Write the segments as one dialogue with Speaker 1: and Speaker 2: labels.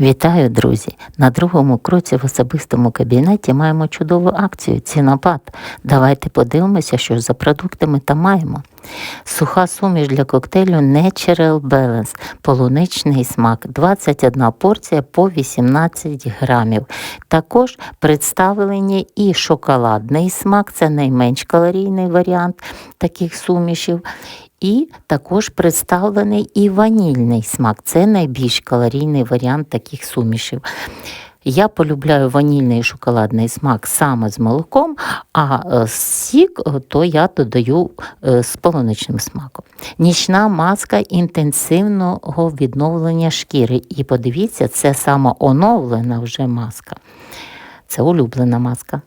Speaker 1: Вітаю, друзі! На другому кроці в особистому кабінеті маємо чудову акцію Цінопад. Давайте подивимося, що за продуктами там маємо. Суха суміш для коктейлю Natural Balance, полуничний смак, 21 порція по 18 грамів. Також представлені і шоколадний смак, це найменш калорійний варіант таких сумішів. І також представлений і ванільний смак. Це найбільш калорійний варіант таких сумішів. Я полюбляю ванільний шоколадний смак саме з молоком, а е, сік е, то я додаю е, з полуничним смаком. Нічна маска інтенсивного відновлення шкіри. І подивіться, це саме оновлена вже маска. Це улюблена маска.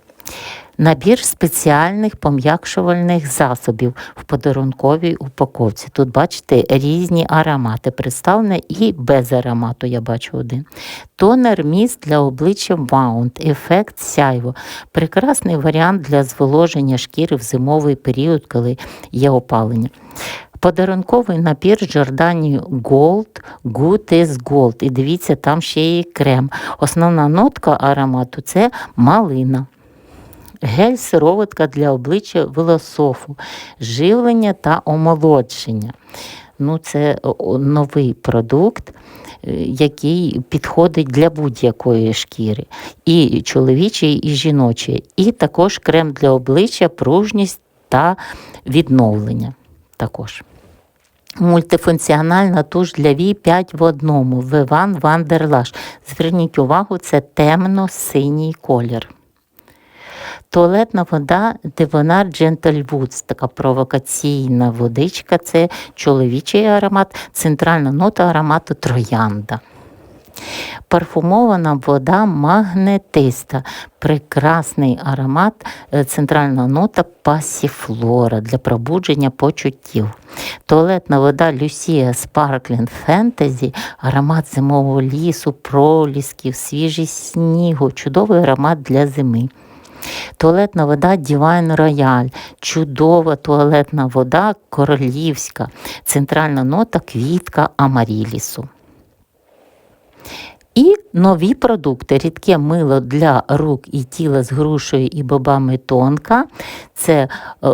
Speaker 1: Набір спеціальних пом'якшувальних засобів в подарунковій упаковці. Тут, бачите, різні аромати представлені і без аромату я бачу один. Тонер міст для обличчя Wound, ефект сяйво. Прекрасний варіант для зволоження шкіри в зимовий період, коли є опалення. Подарунковий набір Giordani Gold, Good is Gold. І дивіться, там ще є крем. Основна нотка аромату це малина. Гель сироватка для обличчя вилософу, живлення та омолодження. Ну, Це новий продукт, е, який підходить для будь-якої шкіри, і чоловічої, і жіночої. І також крем для обличчя, пружність та відновлення. також. Мультифункціональна туш для вій 5 в одному. Виван Вандерлаш. Зверніть увагу, це темно-синій колір. Туалетна вода Девонар Gentle Woods, така провокаційна водичка, це чоловічий аромат, центральна нота аромату троянда. Парфумована вода магнетиста, прекрасний аромат, е, центральна нота пасіфлора для пробудження почуттів. Туалетна вода Люсія Sparkling Fantasy, аромат зимового лісу, пролісків, свіжість снігу, чудовий аромат для зими. Туалетна вода Divine Royal, чудова туалетна вода королівська, центральна нота квітка Амарілісу. І нові продукти, рідке мило для рук і тіла з грушею і бобами тонка. Це е,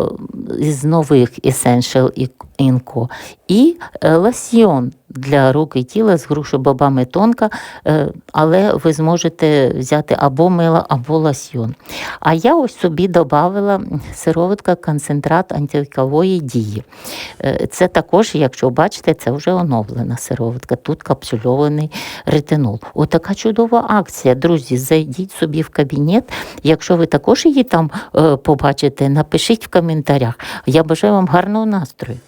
Speaker 1: з нових Essential Inco. І е, лосьйон для рук і тіла з грушею бобами тонка, е, але ви зможете взяти або мило, або лосьйон. А я ось собі додала сироватка концентрат антивікової дії. Е, це також, якщо бачите, це вже оновлена сироватка. Тут капсульований ретинол. Отака чудова акція. Друзі, зайдіть собі в кабінет. Якщо ви також її там побачите, напишіть в коментарях. Я бажаю вам гарного настрою.